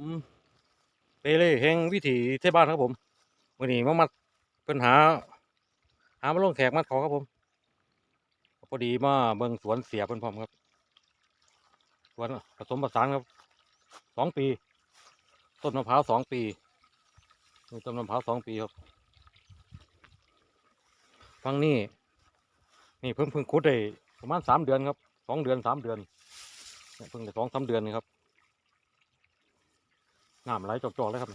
ผมเปเล่แห่งวิถีเทศบ้านครับผมวันนี้มามัดปัญหา หามาลงแขกมัดเขาครับผมพอดีมาเบิ่งสวนเสียเพิ่นพร้อมครับสวนผสมผสานครับสองปี ต้นมะพร้าวสองปีนี่ต้นมะพร้าวสองปีครับฟังนี่นี่เพิ่งเพิ่งคุดได้ประมาณสามเดือนครับสองเดือนสามเดือนเพิ่งได้สองสามเดือนนี่ครับ น้ำไหลจอกๆเลยครับ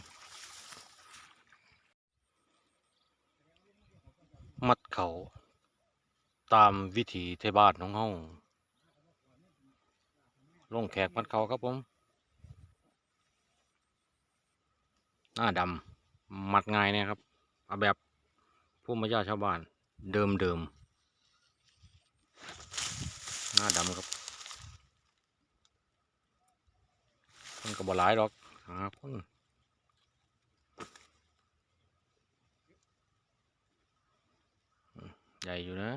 มัดเขาตามวิถีเทบ้านของเฮาลงแขกมัดเขาครับผม หน้าดำมัดง่ายเนี่ยครับ เอาแบบผู้มาญาชาวบ้าน เดิมเดิมๆหน้าดำครับมันก็บ่หลายหรอก หาคนอืมใหญ่อยู่นะ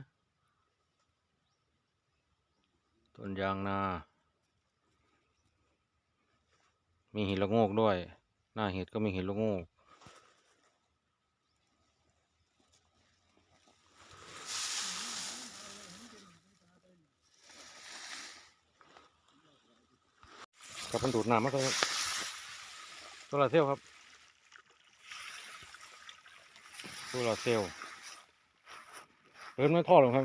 ต้นยางนา มีห็ดละโงกด้วย หน้าเห็ดก็มีห็ดละโงกกับมันดูดน้ำมาเลย ลาเซลล์ครับโซลาเซลล์เดินไม่ท่อลงครับ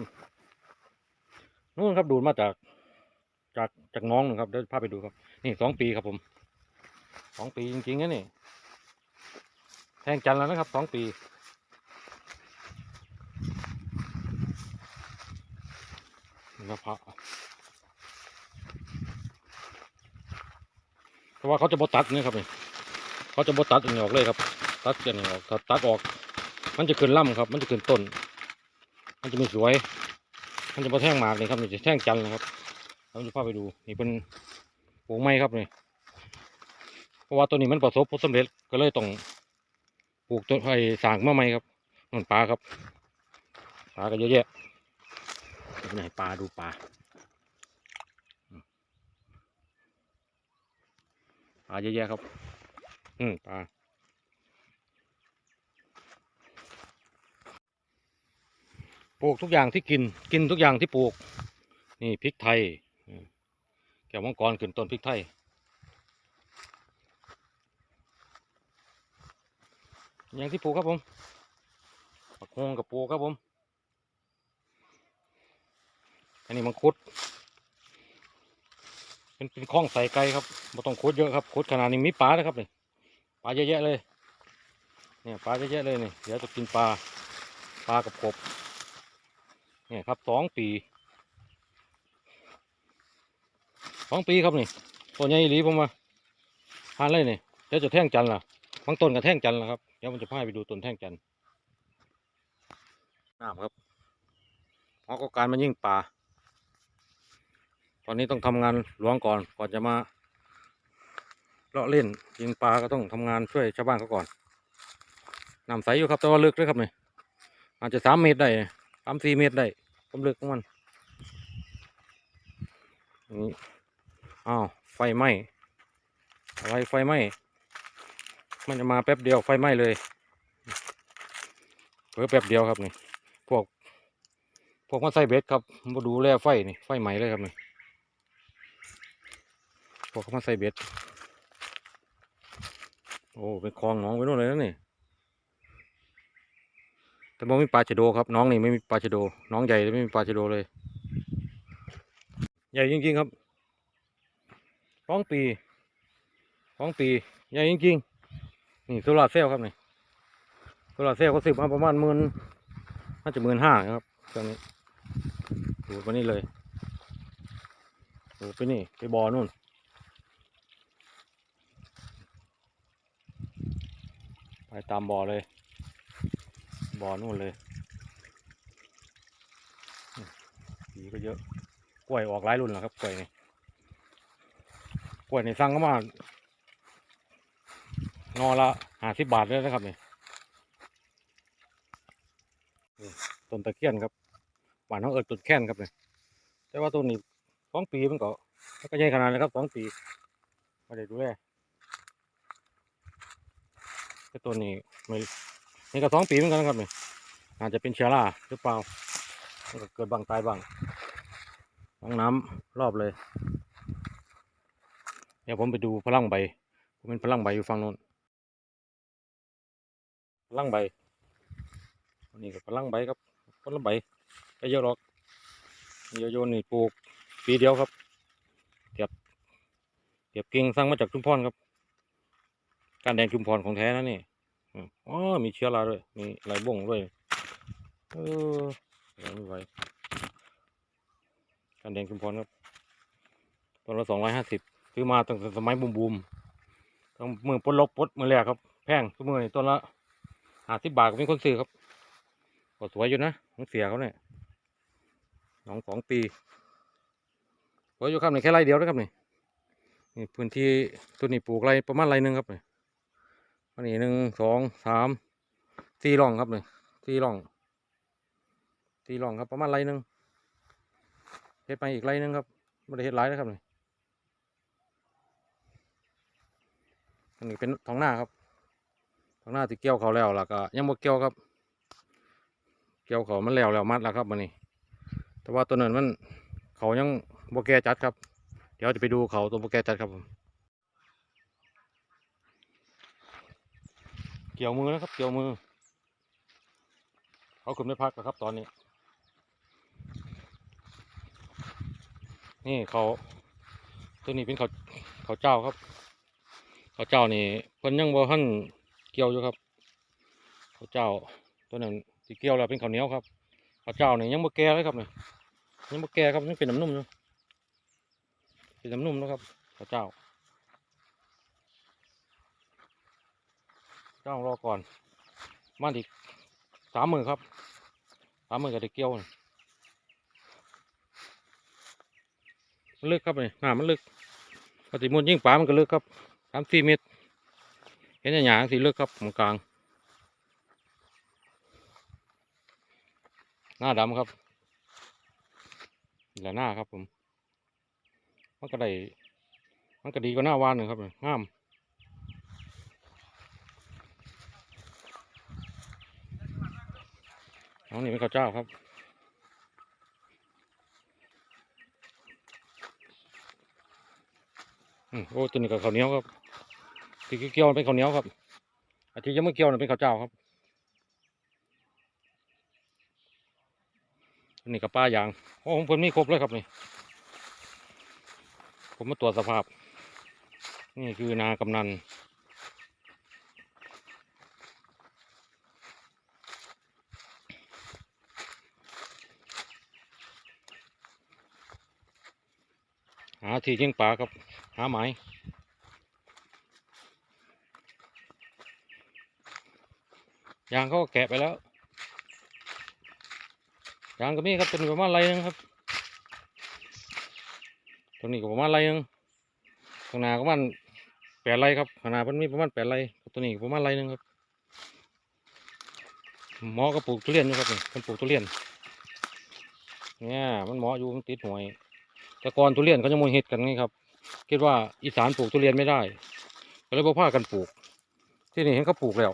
นู่นครับดูดมาจากจากจากน้องหนึ่งครับเดี๋ยวพาไปดูครับ นี่สองปีครับผมสองปีจริงๆนะนี่แทงจันแล้วนะครับสองปีมะพร้าวเพราะว่าเขาจะบดตัดนี่ครับนี่ เขาจะบดตัดอันนี้ออกเลยครับ ตัดอันนี้ออกถ้าตัดออก มันจะขึ้นล่ำครับ มันจะขึ้นต้น มันจะไม่สวย มันจะมาแท่งหมากนี่ครับนี่จะแท่งจันนะครับเราจะพาไปดูนี่เป็นปลูกไม้ครับนี่เพราะว่าตัวนี้มันประสบผลสำเร็จก็เลยต้องปลูกต้นไผ่สางมาใหม่ครับนั่นปลาครับปลาก็เยอะแยะไหนปลาดูปลาปลาเยอะแยะครับ อืมปลาปลูกทุกอย่างที่กิน กินทุกอย่างที่ปลูก นี่พริกไทย แก้วมังกรขึ้นต้นพริกไทย อย่างที่ปลูกครับผมปักฮงกับปลูกครับผม อันนี้มังคุด เป็นเป็นคลองใส่ไก่ครับไม่ต้องขุดเยอะครับขุดขนาดนี้มีปลานะครับนี่ ปลาเยอะแยะเลยเนี่ยปลาเยอะแยะเลยนี่เดี๋ยวจะกินปลาปลากับกบเนี่ยครับสองปีสองปีครับนี่ตัวใหญ่อีหลีผมมาทานเลยนี่เดี๋ยวจะแท่งจันล่ะบางต้นกับแท่งจันล่ะครับเดี๋ยวมันจะพาไปดูต้นแท่งจันน้ำครับเพราะก็การมันยิ่งป่า ตอนนี้ต้องทำงานหลวงก่อนก่อนจะมา เลาะเล่นยิงปลาก็ต้องทำงานช่วยชาวบ้านเขาก่อนน้ำใสอยู่ครับแต่ว่าลึกเลยครับนี่อาจจะสามเมตรได้สามสี่เมตรได้ความลึกของมันนี่อ้าวไฟไหม้อะไรไฟไหม้มันจะมาแป๊บเดียวไฟไหม้เลยเพิ่อแป๊บเดียวครับนี่พวกพวกมาใส่เบ็ดครับมาดูแลไฟนี่ไฟไหม้เลยครับนี่พวกเขามาใส่เบ็ด อ้เป็นคลองหน้องไปนู่นเลยนะนี่แต่บ่มีปลาชะโดครับน้องนี่ไม่มีปลาชะโด น้องใหญ่ไม่มีปลาชะโดเลย ใหญ่จริงๆครับสองปีสองปีใหญ่จริงๆนี่โซลาเซลล์ครับนี่โซลาเซลล์เขาซื้อมาประมาณหมื่นน่าจะหมื่นห้าครับเครื่องนี้ดูไปนี่เลยดูไปนี่ไปบ่อนู่น ไปตามบ่อเลย บ่อนู่นเลยผีก็เยอะ กล้วยออกหลายรุ่นแล้วครับกล้วยนี่กล้วยนี่สั่งก็มานอละห้าสิบบาทเลยนะครับนี่ต้นตะเคียนครับหวานเขาเอิดต้นแค้นครับเนี่ยแต่ว่าต้นนี้สองปีมันก็ก็ใหญ่ขนาดนี้ครับสองปีไม่ได้ดูแล ไอ้ตัวนี้ไม่นี่ก็สองปีเหมือนกันนะครับนี่อาจจะเป็นเชื้อราหรือเปล่าก็เกิดบางตายบางห้องน้ำรอบเลย เดี๋ยวผมไปดูพลังใบผมเป็นพลังใบอยู่ฝั่งโน้นพลังใบนี่ก็พลังใบครับพลังใบไปเยอะหรอกเยอะโยนนี่ปลูกปีเดียวครับเก็บเก็บกิ่งสั่งมาจากชุมพรครับ การแดงชุมพรของแท้นะนี่อ๋อมีเชื้อราด้วย มีลายบ่งด้วยเออเดี๋ยวไม่ไหวการแดงชุมพรครับตัวละสองร้อยห้าสิบซื้อมาตั้งแต่สมัยบูมบูมๆต้องมือปลดล็อกปลดมือแรกครับ แพงทุกมือนี่ตัวละห้าสิบบาทก็มีคนซื้อครับก็สวยอยู่นะของเสียเขาเนี่ยน้องสองปีสวยอยู่ครับนี่แค่ไรเดียวนะครับนี่นี่พื้นที่ตัวนี้ปลูกไรประมาณไรหนึ่งครับนี่ อันนี้หนึ่งสองสามสี่ร่องครับนี่สี่ร่องสี่ร่องครับประมาณไรหนึ่งเฮ็ดไปอีกไรหนึ่งครับไม่ได้เฮ็ดไรนะครับนี่อันนี้เป็นท้องหน้าครับท้องหน้าที่เกี่ยวเขาแล้วล้วก็ยังบ่เกี่ยวครับ เกี่ยวเขามันแล้วแล้วมัดแล้วครับมันนี่แต่ว่าตัวนั้นมันเขายังโบแกจัดครับ เดี๋ยวจะไปดูเขาตัวโบแกจัดครับผม กี่ยวมือนะครับ เกี่ยวมือ เขาขึ้นไม่พักแล้วครับตอนนี้ นี่เขาตัวนี้เป็นเขาเขาเจ้าครับ เขาเจ้านี่เพิ่นยังบ่ทันเกี่ยวอยู่ครับ เขาเจ้าตัวนั้นที่เกี่ยวแล้วเป็นข้าวเหนียวครับ เขาเจ้านี่ยังบ่แก่เลยครับนี่ยังบ่แก่ครับยังเป็นน้ำนุ่มอยู่เป็นน้ำนุ่มนะครับ เขาเจ้า เจ้ารอก่อน มาอีกสามหมือครับสามหมือก็ได้เกียวมันลึกครับนี่น้ำมันลึกปฏิมุนยิ่งป่ามันก็ลึกครับสามสี่เมตร เห็นอย่างสีลึกครับตรงกลางหน้าดำครับแหละหน้าครับผมมันก็ได้มันก็ดีกว่าหน้าวานหนึ่งครับเนี่ยงาม น้องนี่เป็นข้าวเจ้าครับอืมโอ้ตัวนี้ก็ข้าวเหนียวครับที่เกี่ยวเป็นข้าวเหนียวครับอาที่ยังไม่เกี่ยวเป็นข้าวเจ้าครับนนี้กับป้ายางโอ้ของผมมีครบเลยครับนี่ ผมมาตรวจสภาพ นี่คือนากำนัน หาที่ยิงปลาครับ หาหมายยางเขาก็แกะไปแล้วยางก็มีครับตัวนี้ประมาณไรนึงครับตัวนี้ก็ประมาณไรนึงข้างหน้าก็ประมาณแปดไรครับข้างหน้ามันมีประมาณแปดไรตัวนี้ประมาณไรนึงครับหมอก็ปลูกทุเรียนอยู่ครับนี่มันปลูกทุเรียนเนี่ยมันหมาะอยู่มันติดหวย แต่ก่อนทุเรียนเขาจะมวยเห็ดกันไงครับ คิดว่าอีสานปลูกทุเรียนไม่ได้ ก็เลยบ่พากันปลูก ที่นี่เห็นเขาปลูกแล้ว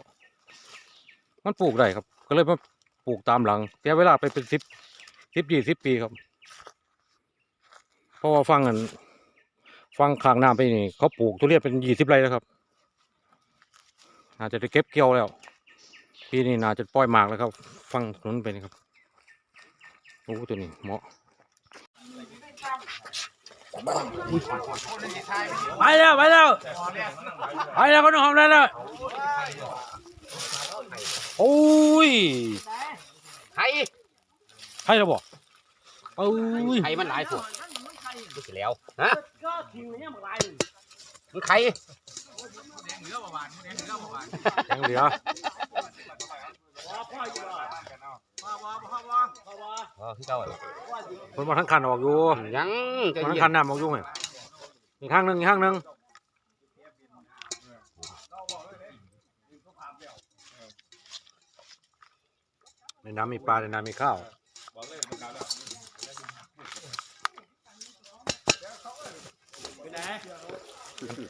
มันปลูกได้ครับ ก็เลยมาปลูกตามหลังเสียเวลาไปเป็นสิบสิบยี่สิบปีครับ เพราะว่าฟังกันฟังข้างน้ำไปนี่เขาปลูกทุเรียนเป็นยี่สิบไร่แล้วครับอาจจะได้เก็บเกี่ยวแล้วปีนี้น่าจะปล่อยหมากแล้วครับ ฟังถนนไปนี่ครับโอ้ตัวนี้เหมาะ ไปแล้วไปแล้วไปแล้วคนหอมได้แล้วโอ้ยไข่ใช่แล้วบอกโอ้ยไข่มันหลายสุดดูสิแล้วฮะมันไข่ยังเหลือ เอ๋อคือเก่าอะคนมาทั้งคันออกอยู่ยังจะมาทั้เยี่งคัมนน้ำออกอยู่ไงอีกข้างหนึ่งอีกข้างหนึ่งในน้ำมีปลาในน้ำมีข้าว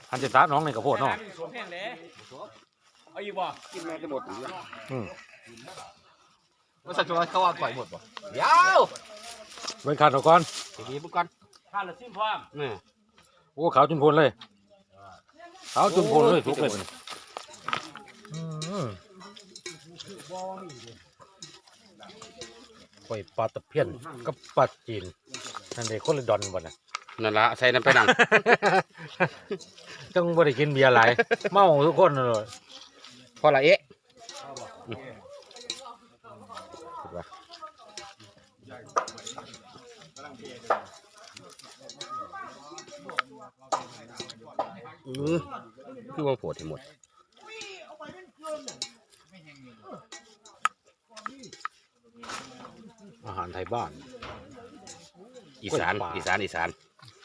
อันเจะตัดน้องในกระโพดเนาะเอาอีกบ่กินแม่จะหมดหรืออื มว่าสัจจวเขาว่าก่อยหมดบ่เดี๋ยวเว้นขาดออกก่อนดีๆปุ๊กก่อนข้าละซิมพร้อมนี่โอ้ขาวจุนพลเลยขาวจุนพลเลยทุกเลยมันอืมปล่อยปลาตะเพียนกับปลาจีนนั่นเด็กคนละดอนบ่น่ะนั่นละใส่น้ำไปนั่งต้องบ่ได้กินเบียร์หลายเมาทุกคนเลยพอละเอ๊ะ คิดว่า อือคือว่าโผล่ที่หมดอาหารไทยบ้าน อีสาน กล้วยป่า อีสาน อีสาน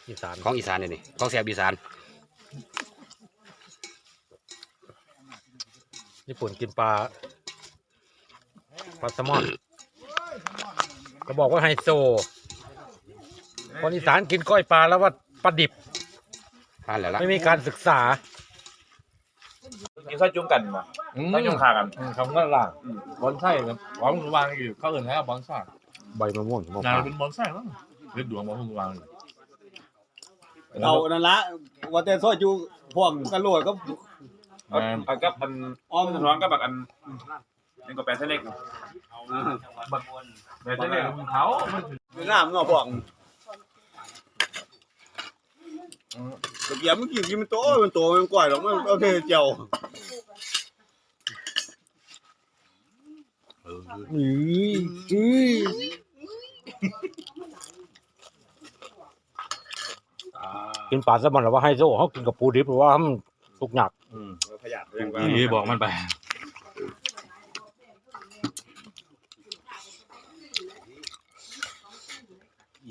อีสานของอีสานนี่นี่ ของแสบอีสาน ญี่ปุ่นกินปลาปลาแซลมอน ก็บอกว่าไฮโซ คนอีสานกินก้อยปลาแล้วว่าปลาดิบทานแล้วล่ะไม่มีการศึกษากินข้าวจุ่มกันบ่ข้าวจุ่มขากันคำนั้นล่ะบอนไส้ครับหวังวางอยู่เขาเอื่นให้บอนไส้ใบมะม่วงมะงานพร้าวเป็นบอนไส้มั้งหรือดวงบอนวางอยู่เอานั่นละว่าแต่ซอยอยู่พวกกันโหลดก็เอาเอากับอันอ้อมร้องกับบักอันนี่ก็แปดเส้นเล็กบักแปดเส้นเล็กเขามันงามเนาะพวก ตะเกียบมันกินกินมันโตมันโตมันก่อยหรอกมันเอาเทเจียวกินปลาแซลมอนหรือว่าไฮโซเขากินกับปูดิบหรือว่ามันสุกหยักขยันเรื่องว่านี่บอกมันไป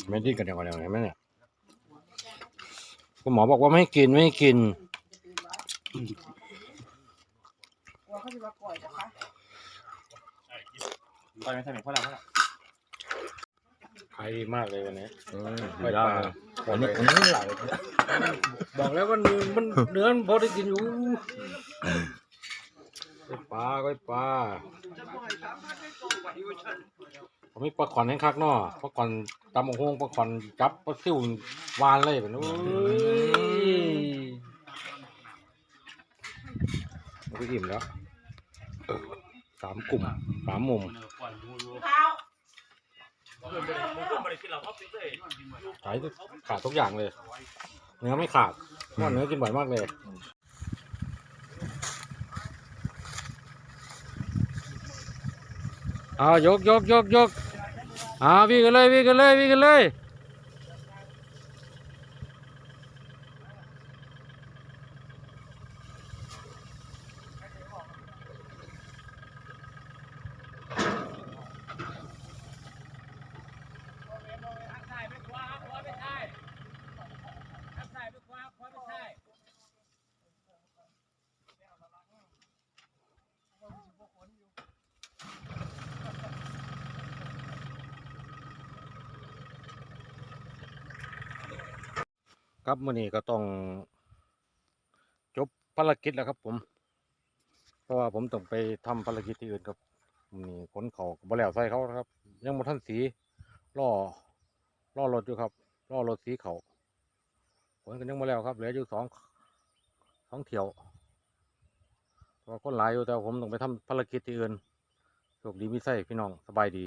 ไม่ได้กันอย่างไรไหมเนี่ย คุณหมอบอกว่าไม่ให้กินไม่ให้กินไปไม่ใช่หนึ่งเพราะอะไรขายดีมากเลยวันนี้ไม่ได้ผมนี่ผมนี่ไหลบอกแล้วว่าเนื้อมันเนื้อมันพอได้กินอยู่ก้อยปลาก้อยปลาผ มีปลาขอนให้งคักเนาะปลาขอนตำหงหงปลาขอนจับปลาซิ่ววานเลยแบบนี้นก็อิ่มแล้วสามกลุ่มสามมุมขายขาดทุกอย่างเลย เนื้อไม่ขาดเพราะเนื้อกินบ่อยมากเลยเอายกยกยกยก อ่าวิ่งกันเลยวิ่งกันเลยวิ่งกันเลย ครับมื่อนี้ก็ต้องจบภารกิจแล้วครับ ผม เพราะว่าผมต้องไปทำภารกิจที่อื่นครับนี่ขนเขาบ่แล้วใส่เขาครับ ยังบ่ทันสีล่อล่อรถอยู่ครับล่อรถสีเขาขนกันยังบ่แล้วครับเหลืออยู่สองสองเที่ยวเพราะว่าคนหลายอยู่แต่ผมต้องไปทำภารกิจที่อื่นโชคดีมีไส้พี่น้องสบายดี